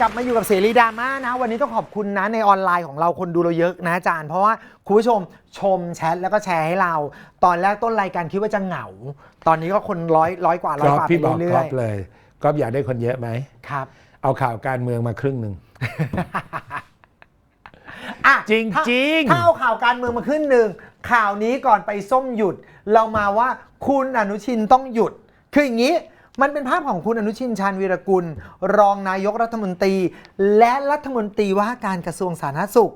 กลับมาอยู่กับเสรีดราม่านะ วันนี้ต้องขอบคุณนะในออนไลน์ของเราคนดูเราเยอะนะอาจารย์ เพราะว่าคุณผู้ชมชมแชทแล้วก็แชร์ให้เรา ตอนแรกต้นรายการคิดว่าจะเหงา ตอนนี้ก็คนร้อยร้อยกว่าร้อยก๊อฟกว่าไปพี่บอกเรื่ก๊ออยฟเลยก๊อฟอยากได้คนเยอะไหม ๆครับ เอาข่าวการเมืองมาครึ่งหนึ่ง อะจริงถ้าจริงถ้าเอาข่าวการเมืองมาขึ้นหนึ่งข่าวนี้ก่อนไปส้มหยุด เรามาว่าคุณอนุชินต้องหยุด คืออย่างนี้ มันเป็นภาพของคุณอนุชินชาญวีรกุล รองนายกรัฐมนตรี และรัฐมนตรีว่าการกระทรวงสาธารณสุข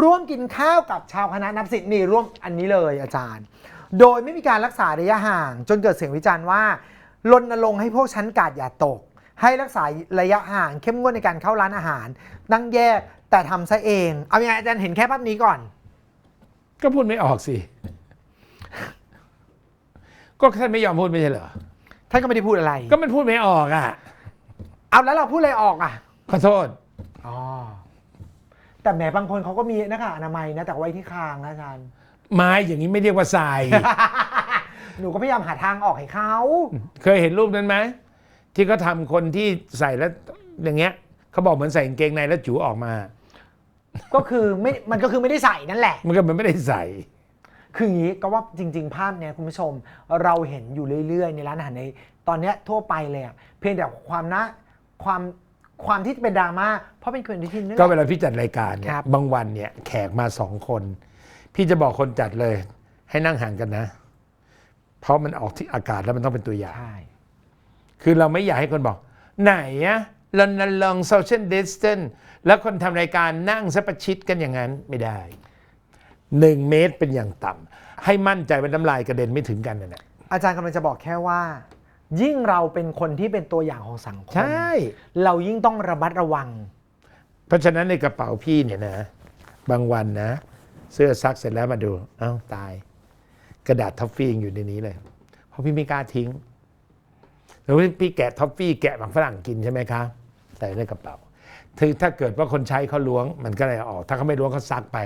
ร่วมกินข้าวกับชาวคณะนับสิทธิ์นี่ร่วมอันนี้เลยอาจารย์ โดยไม่มีการรักษาระยะห่าง จนเกิดเสียงวิจารณ์ว่ารณรงค์ให้พวกชั้นกาดอย่าตก ให้รักษาระยะห่างเข้มงวดในการเข้าร้านอาหาร นั่งแยกแต่ทำซะเอง เอายังไงอาจารย์เห็นแค่ภาพนี้ก่อน ก็พูดไม่ออกสิ ก็ท่านไม่ยอมพูดไม่ใช่เหรอ ท่านก็ไม่ได้พูดอะไร ก็มันพูดไม่ออกอะเอาแล้วเราพูดอะไรออกอะขอโทษอ๋อแต่แหมบางคนเขาก็มีหน้ากากอนามัยนะแต่ไว้ที่คางนะอาจารย์ ไม้อย่างนี้ไม่เรียกว่าทราย หนูก็พยายามหาทางออกให้เขาเคยเห็นรูปนั้นไหมที่เขาทำคนที่ใส่แล้วอย่างเงี้ยเขาบอกเหมือนใส่กางเกงในแล้วจูออกมา ก็คือไม่มันก็คือไม่ได้ใส่นั่นแหละ มันก็มันไม่ได้ใส่ คืออย่างนี้ก็ว่าจริง ๆ ภาพเนี้ยคุณผู้ชมเราเห็นอยู่เรื่อย ๆ ในร้านอาหารในตอนเนี้ยทั่วไปเลยอะเพียงแต่ความน่าความความที่เป็นดราม่าเพราะเป็นคนที่ทินนี่แหก็ละเวลาพี่จัดรายการเนี่คยรับ บางวันเนี่ยแขกมาสองคน พี่จะบอกคนจัดเลย ให้นั่งห่างกันนะ เพราะมันออกที่อากาศแล้วมันต้องเป็นตัวอย่าง ใช่ คือเราไม่อยากให้คนบอก ไหนอะรณรงค์ social distance แล้วคนทำรายการนั่งซะประชิดกันอย่างนั้นไม่ได้ หนึ่งเมตรเป็นอย่างต่ำให้มั่นใจว่าน้ำลายกระเด็นไม่ถึงกันนะนะอาจารย์กำลังจะบอกแค่ว่า ยิ่งเราเป็นคนที่เป็นตัวอย่างของสังคม ใช่ เรายิ่งต้องระมัดระวัง เพราะฉะนั้นในกระเป๋าพี่เนี่ยนะ บางวันนะ เสื้อซักเสร็จแล้วมาดูเอ้าตาย กระดาษท็อฟฟี่ยังอยู่ในนี้เลย เพราะพี่ไม่กล้าทิ้งแล้วพี่แกะท็อฟฟี่แกะหมักฝรั่งกินใช่ไหมคะใส่ในกระเป๋า ถึงถ้าเกิดว่าคนใช้เขาล้วงมันก็เลยเอาออก ถ้าเขาไม่ล้วงเขาซักไป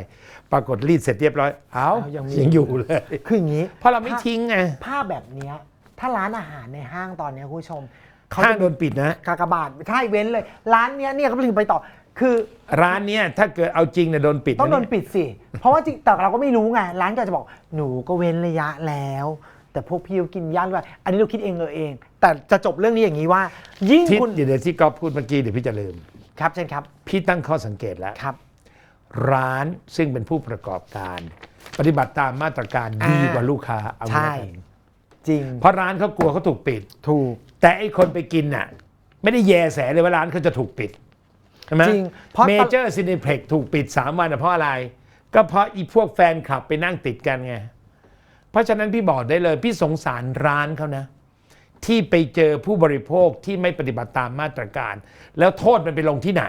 ปรากฏรีดเสร็จเรียบร้อย เอ้าเอายังมียังอยู่เลย คืออย่างนี้เพราะเราไม่ทิ้งไงภาพแบบเนี้ยถ้าร้านอาหารในห้างตอนเนี้ยคุณผู้ชมเขาห้างจะโดนปิดนะ กากบาทใช่เว้นเลย ร้านเนี้ยเนี่ยเขาถึงไปต่อ คือร้านเนี้ยถ้าเกิดเอาจริงเนี่ยโดนปิดต้องโดนนะเยปิดสิ เพราะว่าจริงแต่เราก็ไม่รู้ไงร้านก็จะบอกหนูก็เว้นระยะแล้ว แต่พวกพี่ก็กินย่านว่าอันนี้เราคิดเองเออเอง แต่จะจบเรื่องนี้อย่างนี้ว่า ยิ่งที่คุณ เดี๋ยวที่ก๊อฟพูดเมื่อกี้เดี๋ยวพี่จะลืม ครับเช่นครับ พี่ตั้งข้อสังเกตแล้ว ครับ ร้านซึ่งเป็นผู้ประกอบการ ปฏิบัติตามมาตรการอ่าดีกว่าลูกค้าเอาใช่เงินจริงเพราะร้านเขากลัวเขาถูกปิด ถูก แต่ไอ้คนไปกินน่ะ ไม่ได้แยแสเลยว่าร้านเขาจะถูกปิดใช่ไหมจริงเพราะ เมเจอร์ซินิเพล็กถูกปิด 3 วันน่ะเพราะอะไร ก็เพราะอีพวกแฟนคลับไปนั่งติดกันไง เพราะฉะนั้นพี่บอกได้เลย พี่สงสารร้านเขานะ ที่ไปเจอผู้บริโภคที่ไม่ปฏิบัติตามมาตรการ แล้วโทษมันไปลงที่ไหน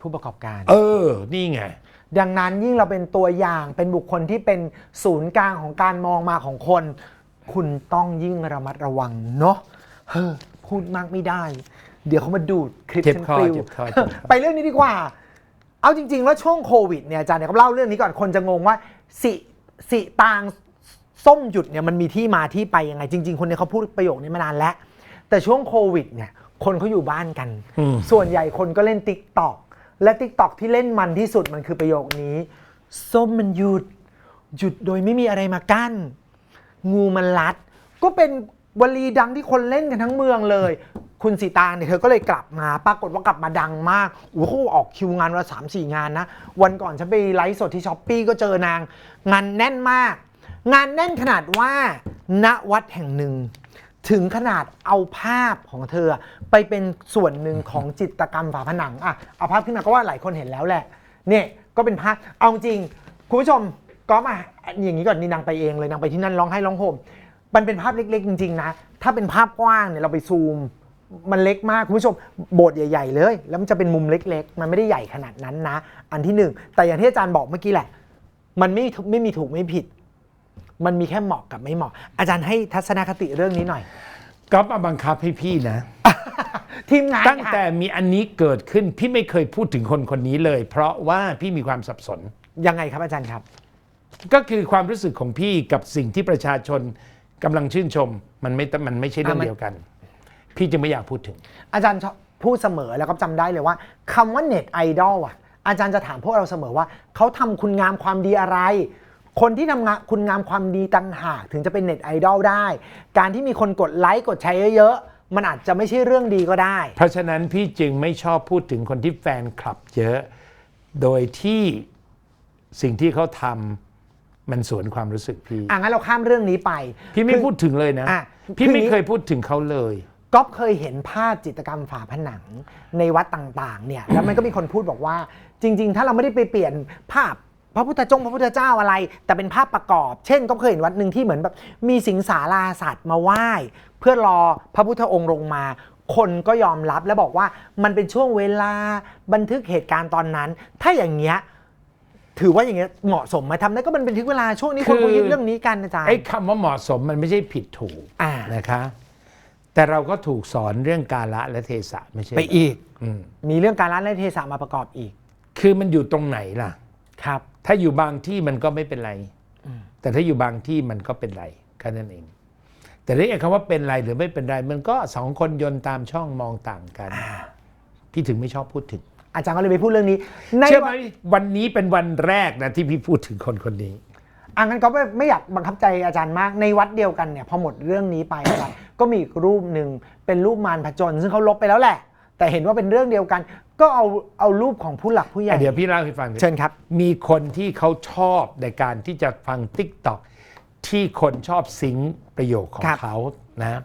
ผู้ประกอบการ เออ นี่ไง ดังนั้นยิ่งเราเป็นตัวอย่างเป็นบุคคลที่เป็นศูนย์กลางของการมองมาของคน คุณต้องยิ่งระมัดระวังเนาะเฮ้อพูดมากไม่ได้ เดี๋ยวเขามาดูดคลิปเจ็บฉันคอปลิวเจ็บคอเจ็บคอ ไปเรื่องนี้ดีกว่า เอาจริงๆว่าช่วงโควิดเนี่ยอาจารย์เนี่ยก็เล่าเรื่องนี้ก่อนคนจะงงว่าสิสิตาง ส้มหยุดเนี่ยมันมีที่มาที่ไปยังไง จริง ๆ คนเนี้เขาพูดประโยคนี้มานานแล้ว แต่ช่วงโควิดเนี่ยคนเขาอยู่บ้านกันอืมส่วนใหญ่คนก็เล่นติ๊กต็อกและติ๊กต็อกที่เล่นมันที่สุดมันคือประโยคนี้ ส้มมันหยุด หยุดโดยไม่มีอะไรมากั้น งูมันลัด ก็เป็นวลีดังที่คนเล่นกันทั้งเมืองเลย คุณสีตางเนี่ยเธอก็เลยกลับมา ปรากฏว่ากลับมาดังมากโอ้โหออกคิวงานวันละสามสี่งานนะ วันก่อนฉันไปไลฟ์สดที่ช้อปปีก็เจอนาง งานแน่นมาก งานแน่นขนาดว่าณวัดแห่งหนึ่ง ถึงขนาดเอาภาพของเธอ ไปเป็นส่วนหนึ่งของจิตรกรรมฝาผนังอะเอาภาพขึ้นมาก็ว่าหลายคนเห็นแล้วแหละเนี่ยก็เป็นภาพเอาจริงคุณผู้ชมก็มาอย่างนี้ก่อนนี่นางไปเองเลยนางไปที่นั่นร้องไห้ร้องห่มมันเป็นภาพเล็กๆ จริงๆนะ ถ้าเป็นภาพกว้างเนี่ยเราไปซูม มันเล็กมากคุณผู้ชมโบสถ์ใหญ่ๆเลย แล้วมันจะเป็นมุมเล็ก ๆ มันไม่ได้ใหญ่ขนาดนั้นนะ อันที่หนึ่งแต่อย่างที่อาจารย์บอกเมื่อกี้แหละ มันไม่ไม่มีถูกไม่ผิด มันมีแค่เหมาะกับไม่เหมาะ อาจารย์ให้ทัศนคติเรื่องนี้หน่อย ก๊อฟมาบังคับให้พี่นะ ทีมงานตั้งแต่ค่ะมีอันนี้เกิดขึ้นพี่ไม่เคยพูดถึงคนคนนี้เลย เพราะว่าพี่มีความสับสน ยังไงครับอาจารย์ครับ ก็คือความรู้สึกของพี่กับสิ่งที่ประชาชนกำลังชื่นชม มันไม่มันไม่ใช่เรื่องอะมันเดียวกัน พี่จึงไม่อยากพูดถึง อาจารย์ชอบพูดเสมอแล้วก็จำได้เลยว่าคำว่าเน็ตไอดอลอะ อาจารย์จะถามพวกเราเสมอว่า เขาทำคุณงามความดีอะไร คนที่ทำงานคุณงามความดีต่างหากถึงจะเป็นเน็ตไอดอลได้ การที่มีคนกดไลค์กดแชร์เยอะๆ มันอาจจะไม่ใช่เรื่องดีก็ได้ เพราะฉะนั้นพี่จึงไม่ชอบพูดถึงคนที่แฟนคลับเยอะ โดยที่สิ่งที่เขาทำมันสวนความรู้สึกพี่ อะงั้นเราข้ามเรื่องนี้ไป พี่ไม่คือ พูดถึงเลยนะ อะพี่คือไม่อย่างนี้เคยพูดถึงเขาเลย ก๊อฟเคยเห็นภาพจิตรกรรมฝาผนังในวัดต่างๆ เนี่ย แล้วมันก็มีคนพูดบอกว่า จริง ๆ ถ้าเราไม่ได้ไปเปลี่ยนภาพ พระพุทธจงพระพุทธเจ้าอะไร แต่เป็นภาพประกอบ เช่น ก็เคยเห็นวัดหนึ่งที่เหมือนแบบมีสิงสาราสัตว์มาไหว้ เพื่อรอพระพุทธองค์ลงมา คนก็ยอมรับและบอกว่ามันเป็นช่วงเวลาบันทึกเหตุการณ์ตอนนั้น ถ้าอย่างเงี้ยถือว่าอย่างเงี้ยเหมาะสมไหมทำได้ก็มันเป็นทึกเวลาช่วงนี้คนคุยเรื่องนี้กันอาจารย์ไอ้คำว่าเหมาะสมมันไม่ใช่ผิดถูกอ่านะคะ แต่เราก็ถูกสอนเรื่องกาละและเทศะไม่ใช่ไปอีก อืมมีเรื่องการละและเทศะมาประกอบอีก คือมันอยู่ตรงไหนล่ะ ครับ ถ้าอยู่บางที่มันก็ไม่เป็นไรแต่ถ้าอยู่บางที่มันก็เป็นไรแค่นั้นเอง แต่เรื่องไอ้คำว่าเป็นไรหรือไม่เป็นไร มันก็สองคนยนต์ตามช่องมองต่างกัน พี่ถึงไม่ชอบพูดถึง อาจารย์ก็เลยไปพูดเรื่องนี้ในเชื่อไหมวันวันนี้เป็นวันแรกนะที่พี่พูดถึงคนคนนี้อะงั้นก็ไม่ไม่อยากบังคับใจอาจารย์มากในวัดเดียวกันเนี่ยพอหมดเรื่องนี้ไปอาจารย์ก็มีอีกรูปหนึ่งเป็นรูปมารผจญซึ่งเขาลบไปแล้วแหละ แต่เห็นว่าเป็นเรื่องเดียวกัน ก็เอาเอารูปของผู้หลักผู้ใหญ่เดี๋ยวพี่เล่าให้ฟังดิเชิญครับ มีคนที่เขาชอบในการที่จะฟังติ๊กต็อกที่คนชอบซิงค์ประโยคของครับเขานะ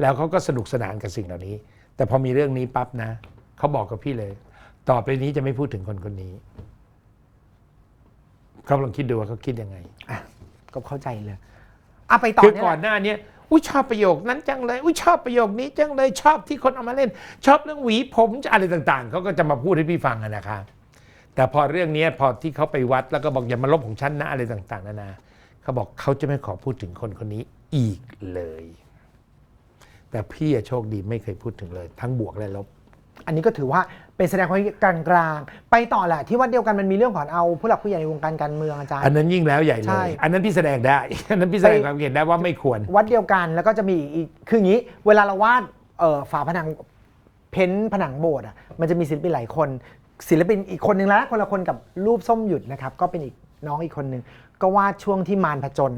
แล้วเขาก็สนุกสนานกับสิ่งเหล่านี้ แต่พอมีเรื่องนี้ปั๊บนะเขาบอกกับพี่เลย ต่อไปนี้จะไม่พูดถึงคนคนนี้เขาลองคิดดูว่าเขาคิดยังไงอะก็เข้าใจเลยอะไปต่อคือเนี่ยก่อนหน้าเนี้ย อุ้ยชอบประโยคนั้นจังเลยอุ้ยชอบประโยคนี้จังเลยชอบที่คนเอามาเล่น ชอบเรื่องหวีผมอะไรต่างๆเขาก็จะมาพูดให้พี่ฟังนะครับแต่พอเรื่องนี้พอที่เขาไปวัดแล้วก็บอกอย่ามาลบของฉันนะอะไรต่าง ๆ นานาเขาบอกเขาจะไม่ขอพูดถึงคนคนนี้อีกเลย แต่พี่โชคดีไม่เคยพูดถึงเลย ทั้งบวกและลบ อันนี้ก็ถือว่าเป็นแสดงความคิดกลางๆ ไปต่อแหละที่วัดเดียวกันมันมีเรื่องของเอาผู้หลักผู้ใหญ่ในวงการการเมืองอาจารย์ อันนั้นยิ่งแล้วใหญ่เลใช่ ย อันนั้นพี่แสดงได้ อันนั้นพี่แสดงไปความเห็นได้ว่าไม่ควร วัดเดียวกันแล้วก็จะมีอีกคืออย่างนี้ เวลาเราวาดเอ่อฝาผนังเพ้นท์ผนังโบสถ์อะมันจะมีศิลปินหลายคน ศิลปินอีกคนนึงแล้วคนละคนกับรูปส้มหยุดนะครับ ก็เป็นอีกน้องอีกคนนึง ก็วาดช่วงที่มารผจญ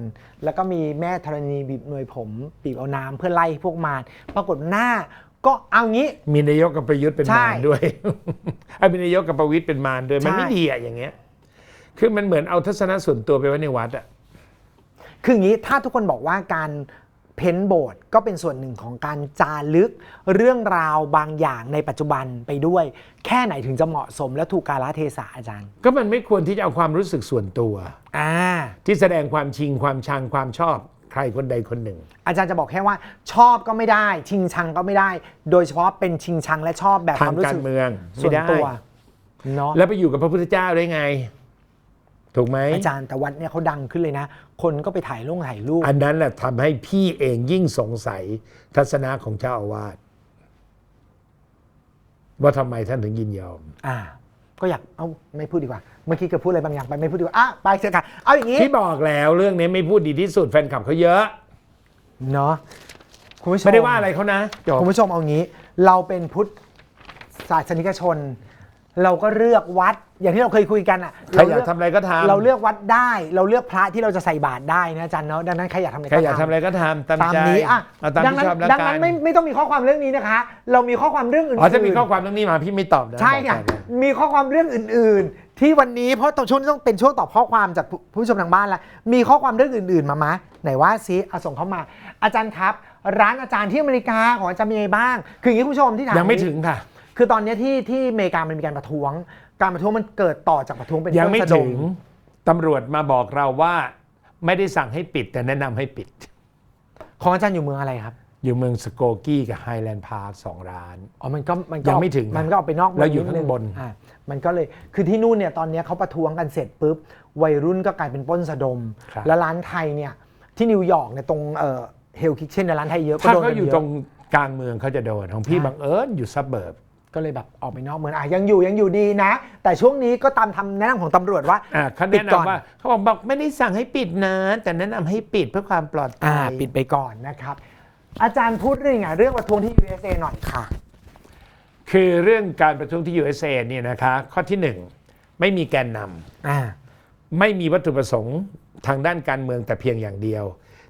แล้วก็มีแม่ธรณีบีบหน่วยผมบีบเอาน้ำเพื่อไล่พวกมารปรากฏหน้า ก็เอางี้ มีนายกกับประยุทธ์เป็นใช่มารด้วย ไอ้เป็นนายกกับประวิตยเป็นมารด้วย มันใช่ ไม่ดีอะอย่างเงี้ย คือมันเหมือนเอาทัศนะส่วนตัวไปไว้ในวัดอะคืออย่างนี้ถ้าทุกคนบอกว่าการเพ้นท์โบสถ์ก็เป็นส่วนหนึ่งของการจารึกเรื่องราวบางอย่างในปัจจุบันไปด้วย แค่ไหนถึงจะเหมาะสมและถูกกาลเทศะอาจารย์ ก็มันไม่ควรที่จะเอาความรู้สึกส่วนตัว อ่า ที่แสดงความชิงความชังความชอบ ใครคนใดคนหนึ่ง อาจารย์จะบอกแค่ว่าชอบก็ไม่ได้ ชิงชังก็ไม่ได้ โดยเฉพาะเป็นชิงชังและชอบแบบคทางวามรู้กาสึรกเมืองส่ไม่วนได้ตัวเนาะ แล้วไปอยู่กับพระพุทธเจ้าได้ไง ถูกไหมอาจารย์แต่วัดเนี่ยเขาดังขึ้นเลยนะ คนก็ไปถ่ายลงถ่ายรูปอันนั้นแหละทำให้พี่เองยิ่งสงสัยทัศนะของเจ้าอาวาสว่าทำไมท่านถึงยินยอม อ่า ก็อยากเอาไม่พูดดีกว่า เมื่อกี้ก็พูดอะไรบางอย่างไปไม่พูดดีกว่าอะไปเถอะค่ะเอาอย่างนี้พี่บอกแล้วเรื่องนี้ไม่พูดดีที่สุดแฟนคลับเขาเยอะเนาะคุณผู้ชมไม่ได้ว่าอะไรเขานะจบคุณผู้ชมเอางี้ เราเป็นพุทธศาสนิกชน เราก็เลือกวัดอย่างที่เราเคยคุยกันอะใครอยากเลืทำอะไรก็ทำ เราเลือกวัดได้ เราเลือกพระที่เราจะใส่บาตรได้นะอาจารย์เนาะดังนั้นใครอยากทำอะไรใครก็อยากทำอะไรก็ทำตามตามใจนี้อะเอาตามดังที่นั้นชอบแล้วดังกันั้นนไม่ไม่ต้องมีข้อความเรื่องนี้นะคะ เรามีข้อความเรื่องอื่นๆ อ๋อถ้ามีข้อความเรื่องนี้มาพี่ไม่ตอบนะใช่บอกค่ะก่อนนะ มีข้อความเรื่องอื่น ๆ ที่วันนี้เพราะตอนช่วงนี้ต้องเป็นช่วงตอบข้อความจากผู้ผู้ชมทางบ้านละมีข้อความเรื่องอื่น ๆ มามะไหนว่าซิเอาส่งเข้ามา อาจารย์ครับ ร้านอาจารย์ที่อเมริกาของอาจารย์มีอะไรบ้าง คืออย่างนี้คุณผู้ชมที่ถามยังไม่ถึงค่ะ คือตอนนี้ที่ที่อเมริกามันมีการประท้วง การประท้วงมันเกิดต่อจากประท้วงเป็นยังไม่เรื่องสะดถึงตำรวจมาบอกเราว่า ไม่ได้สั่งให้ปิดแต่แนะนำให้ปิด ของอาจารย์อยู่เมืองอะไรครับ อยู่เมืองสโกกี้กับไฮแลนด์พาร์คสองร้าน อ๋อ มันก็มันก็ยังไม่ถึงมันก็ออกไปนอกเมืแล้วอยู่ดข้างนึบน อ่ามันก็เลย คือที่นู่นเนี่ยตอนเนี้ยเขาประท้วงกันเสร็จปุ๊บ วัยรุ่นก็กลายเป็นปล้นสะดม ครับ แล้วร้านไทยเนี่ยที่นิวยอร์กเนี่ยตรงเอ่อเฮลคิเช่นในยร้านไทยเยอะก็ถ้าโดนเขากันอยู่เยตรอะ งกลางเมืองเขาจะโดนของพี่ใช่ บังเอิญอยู่ซับเบิร์บ ก็เลยแบบออกไปนอกเมืองอะยังอยู่ยังอยู่ดีนะ แต่ช่วงนี้ก็ตามทำแนะนำของตำรวจว่าอ่าเขาปิแนะดก่อน นำว่าเขาบอกบอกไม่ได้สั่งให้ปิดนะ แต่แนะนำให้ปิดเพื่อความปลอดอ่าภัยปิดไปก่อนนะครับ อาจารย์พูดเรื่องไงเรื่องประท้วงที่ USA หน่อยค่ะ คือเรื่องการประท้วงที่ USA เนี่ยนะคะข้อที่หนึ่งไม่มีแกนนำอ่า ไม่มีวัตถุประสงค์ทางด้านการเมืองแต่เพียงอย่างเดียว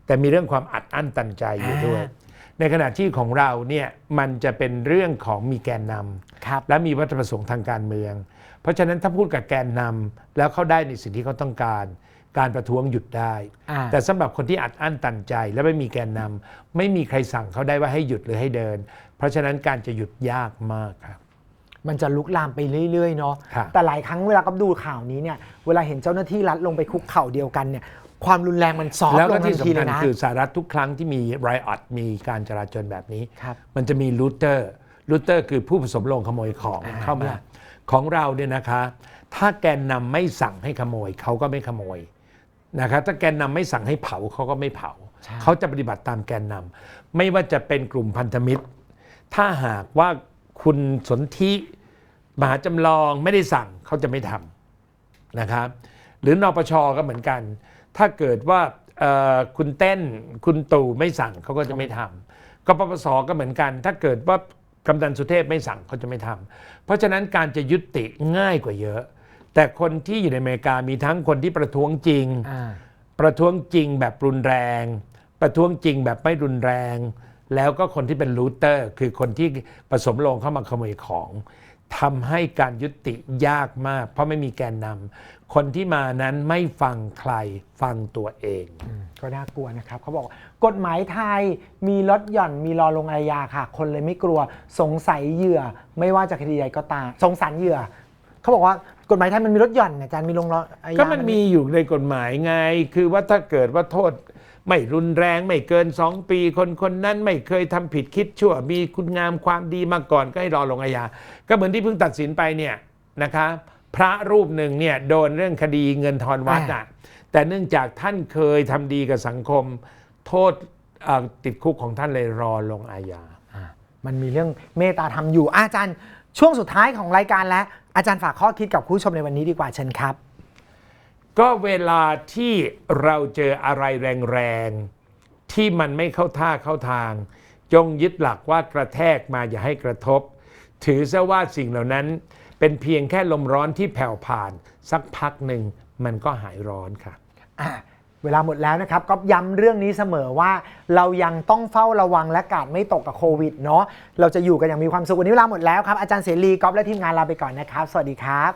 แต่มีเรื่องความอัดอั้นตันใจอยู่ด้วย อ่า ในขณะที่ของเราเนี่ยมันจะเป็นเรื่องของมีแกนนำครับและมีวัตถุประสงค์ทางการเมือง เพราะฉะนั้นถ้าพูดกับแกนนำแล้วเขาได้ในสิ่งที่เขาต้องการ การประท้วงหยุดได้อ่าแต่สำหรับคนที่อัดอั้นตันใจ และไม่มีแกนนำไม่มีใครสั่งเขาได้ว่าให้หยุดหรือให้เดิน เพราะฉะนั้นการจะหยุดยากมากครับมันจะลุกลามไปเรื่อยๆเนาะครับแต่หลายครั้งเวลากับดูข่าวนี้เนี่ย เวลาเห็นเจ้าหน้าที่รัฐลงไปคุกเข่าเดียวกันเนี่ย ความรุนแรงมันซอฟแล้วต์ลก็งทัที่นทีสำเลคัญยนะ คือสหรัฐทุกครั้งที่มีไรอัดมีการจราจรแบบนี้ ครับมันจะมีลูเตอร์ลูเตอร์คือผู้ผสมลงขโมยของอ่าเข้ามาเนี่ยของเราเนี่ยนะคะ ถ้าแกนนำไม่สั่งให้ขโมยเขาก็ไม่ขโมยนะครับถ้าแกนนำไม่สั่งให้เผาเขาก็ไม่เผา ใช่ เขาจะปฏิบัติตามแกนนำไม่ว่าจะเป็นกลุ่มพันธมิตร ถ้าหากว่าคุณสนธิมหาจำลองไม่ได้สั่งเขาจะไม่ทำนะครับ หรือนปชก็เหมือนกัน ถ้าเกิดว่าเอ่อคุณเต้นคุณตู่ไม่สั่งเขาก็จะไม่ทำกปปสก็เหมือนกัน ถ้าเกิดว่ากำนันสุเทพไม่สั่งเขาจะไม่ทำเพราะฉะนั้นการจะยุติง่ายกว่าเยอะ แต่คนที่อยู่ในอเมริกามีทั้งคนที่ประท้วงจริงอ่าประท้วงจริงแบบรุนแรง ประท้วงจริงแบบไม่รุนแรง แล้วก็คนที่เป็นลูเตอร์ คือคนที่ผสมลงเข้ามาขโมยของทำให้การยุติยากมาก เพราะไม่มีแกนนำ คนที่มานั้นไม่ฟังใครฟังตัวเอง ก็น่ากลัวนะครับเขาบอกว่ากฎหมายไทยมีลดหย่อนมีรอลงอาญาค่ะ คนเลยไม่กลัวสงสัยเหยื่อ ไม่ว่าจะคดีใดก็ตามสงสารเหยื่อเขาบอกว่ากฎหมายไทยมันมีลดหย่อนอาจารย์มีลงรออาญาก็มันมีอยู่ในกฎหมายไง คือว่าถ้าเกิดว่าโทษไม่รุนแรงไม่เกิน2ปี คนคนนั้นไม่เคยทำผิดคิดชั่ว มีคุณงามความดีมาก่อนก็ให้รอลงอาญาก็เหมือนที่เพิ่งตัดสินไปเนี่ยนะคะ พระรูปหนึ่งเนี่ยโดนเรื่องคดีเงินทอนวัดอะแต่เนื่องจากท่านเคยทำดีกับสังคม โทษเอ่อติดคุกของท่านเลยรอลงอาญาอ่ามันมีเรื่องเมตตาธรรมอยู่อาจารย์ช่วงสุดท้ายของรายการแล้ว อาจารย์ฝากข้อคิดกับผู้ชมในวันนี้ดีกว่าเชิญครับ ก็เวลาที่เราเจออะไรแรงๆ ที่มันไม่เข้าท่าเข้าทาง จงยึดหลักว่ากระแทกมาอย่าให้กระทบ ถือซะว่าสิ่งเหล่านั้น เป็นเพียงแค่ลมร้อนที่แผ่วผ่าน สักพักหนึ่งมันก็หายร้อนค่ะ อะเวลาหมดแล้วนะครับก็ย้ำเรื่องนี้เสมอว่าเรายังต้องเฝ้าระวังและกาดไม่ตกกับโควิดเนาะเราจะอยู่กันอย่างมีความสุขวันนี้เวลาหมดแล้วครับอาจารย์เสรีก๊อฟและทีมงานลาไปก่อนนะครับ สวัสดีครับ